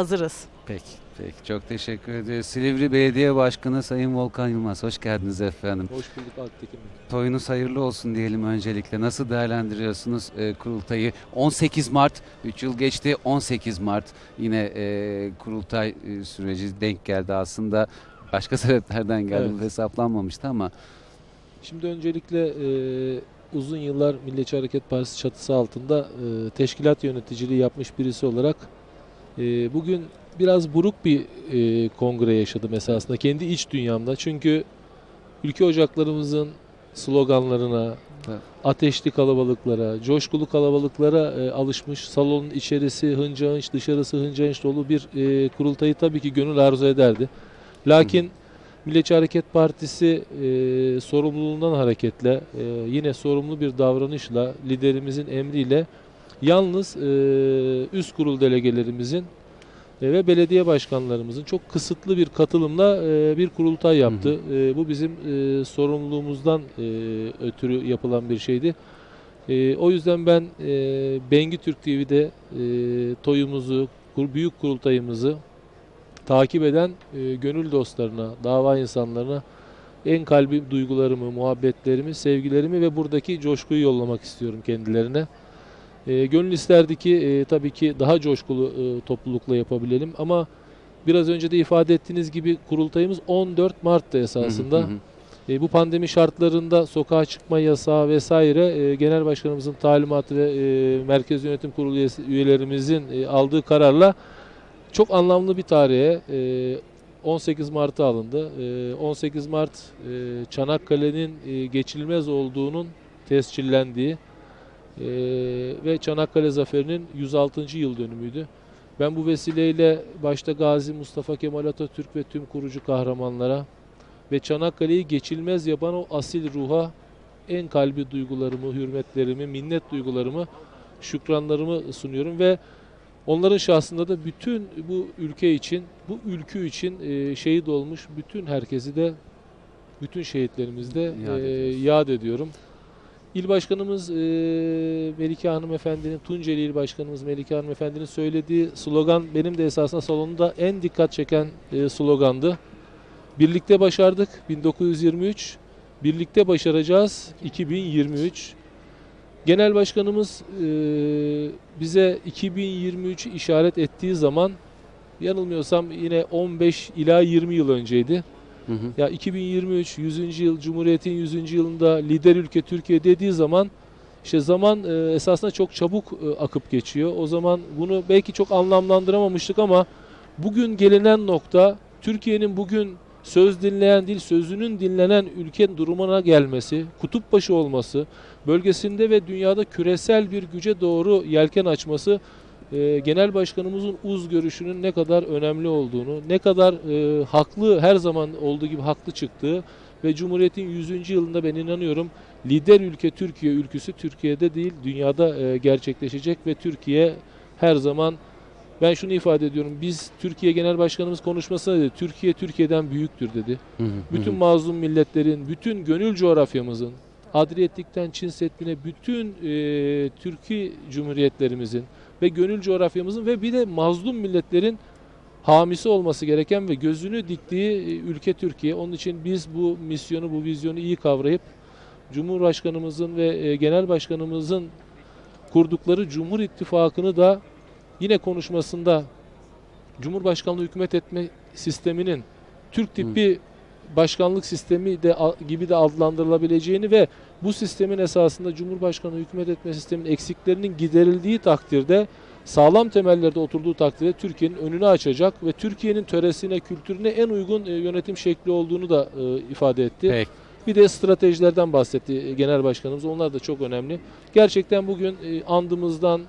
hazırız. Peki, peki. Çok teşekkür ederiz. Silivri Belediye Başkanı Sayın Volkan Yılmaz. Hoş geldiniz efendim. Hoş bulduk Alptekin Bey. Toyunuz hayırlı olsun diyelim öncelikle. Nasıl değerlendiriyorsunuz e, kurultayı? 18 Mart, 3 yıl geçti. 18 Mart yine e, kurultay e, süreci denk geldi aslında. Başka sebeplerden geldi Evet. bu hesaplanmamıştı ama Şimdi öncelikle e, uzun yıllar Milliyetçi Hareket Partisi çatısı altında e, teşkilat yöneticiliği yapmış birisi olarak e, bugün biraz buruk bir e, kongre yaşadım esasında kendi iç dünyamda. Çünkü ülke ocaklarımızın sloganlarına, Evet. ateşli kalabalıklara, coşkulu kalabalıklara e, alışmış, salonun içerisi hınca hınç, dışarısı hınca hınç dolu bir e, kurultayı tabii ki gönül arzu ederdi. Lakin Milliyetçi Hareket Partisi e, sorumluluğundan hareketle e, yine sorumlu bir davranışla liderimizin emriyle yalnız e, üst kurul delegelerimizin e, ve belediye başkanlarımızın çok kısıtlı bir katılımla e, bir kurultay yaptı. E, bu bizim e, sorumluluğumuzdan e, ötürü yapılan bir şeydi. E, o yüzden ben e, Bengi Türk TV'de e, toyumuzu, kur- büyük kurultayımızı takip eden e, gönül dostlarına, dava insanlarına en kalbi duygularımı, muhabbetlerimi, sevgilerimi ve buradaki coşkuyu yollamak istiyorum kendilerine. E, gönül isterdi ki e, tabii ki daha coşkulu e, toplulukla yapabilelim ama biraz önce de ifade ettiğiniz gibi kurultayımız 14 Mart'ta esasında. Hı hı hı. E, bu pandemi şartlarında sokağa çıkma yasağı vesaire e, genel başkanımızın talimatı ve e, merkez yönetim kurulu üyesi- üyelerimizin e, aldığı kararla çok anlamlı bir tarihe e, 18 Mart'a alındı. E, 18 Mart e, Çanakkale'nin e, geçilmez olduğunun tescillendiği e, ve Çanakkale Zaferi'nin 106. yıl dönümüydü. Ben bu vesileyle başta Gazi Mustafa Kemal Atatürk ve tüm kurucu kahramanlara ve Çanakkale'yi geçilmez yapan o asil ruha en kalbi duygularımı, hürmetlerimi, minnet duygularımı, şükranlarımı sunuyorum ve onların şahsında da bütün bu ülke için, bu ülkü için e, şehit olmuş bütün herkesi de, bütün şehitlerimizi de Yad e, ediyoruz. yad ediyorum. İl Başkanımız e, Melike Hanımefendi'nin, Tunceli İl Başkanımız Melike Hanımefendi'nin söylediği slogan benim de esasında salonunda en dikkat çeken e, slogandı. Birlikte başardık 1923, birlikte başaracağız 2023. Genel Başkanımız e, bize 2023'ü işaret ettiği zaman yanılmıyorsam yine 15 ila 20 yıl önceydi. Hı hı. Ya 2023 100. yıl Cumhuriyet'in 100. yılında lider ülke Türkiye dediği zaman işte zaman e, esasında çok çabuk e, akıp geçiyor. O zaman bunu belki çok anlamlandıramamıştık ama bugün gelinen nokta Türkiye'nin bugün söz dinleyen değil sözünün dinlenen ülke durumuna gelmesi, kutup başı olması, bölgesinde ve dünyada küresel bir güce doğru yelken açması e, genel başkanımızın uz görüşünün ne kadar önemli olduğunu, ne kadar e, haklı her zaman olduğu gibi haklı çıktığı ve Cumhuriyet'in 100. yılında ben inanıyorum lider ülke Türkiye ülküsü Türkiye'de değil dünyada e, gerçekleşecek ve Türkiye her zaman ben şunu ifade ediyorum. Biz Türkiye Genel Başkanımız konuşmasında dedi. Türkiye Türkiye'den büyüktür dedi. Hı hı hı. Bütün mazlum milletlerin, bütün gönül coğrafyamızın, Adriyatlik'ten Çin Seddi'ne bütün e, Türkiye Cumhuriyetlerimizin ve gönül coğrafyamızın ve bir de mazlum milletlerin hamisi olması gereken ve gözünü diktiği e, ülke Türkiye. Onun için biz bu misyonu, bu vizyonu iyi kavrayıp Cumhurbaşkanımızın ve e, Genel Başkanımızın kurdukları Cumhur İttifakı'nı da yine konuşmasında Cumhurbaşkanlığı hükümet etme sisteminin Türk tipi başkanlık sistemi de gibi de adlandırılabileceğini ve bu sistemin esasında Cumhurbaşkanı hükümet etme sisteminin eksiklerinin giderildiği takdirde sağlam temellerde oturduğu takdirde Türkiye'nin önünü açacak ve Türkiye'nin töresine, kültürüne en uygun e, yönetim şekli olduğunu da e, ifade etti. Peki. Bir de stratejilerden bahsetti e, Genel Başkanımız. Onlar da çok önemli. Gerçekten bugün andımızdan,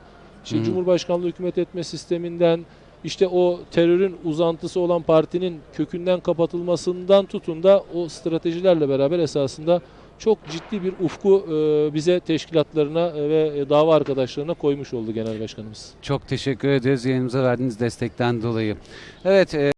işte. Cumhurbaşkanlığı hükümet etme sisteminden, işte o terörün uzantısı olan partinin kökünden kapatılmasından tutun da o stratejilerle beraber esasında çok ciddi bir ufku e, bize teşkilatlarına e, ve dava arkadaşlarına koymuş oldu Genel Başkanımız. Çok teşekkür ederiz yayınımıza verdiğiniz destekten dolayı. Evet, e,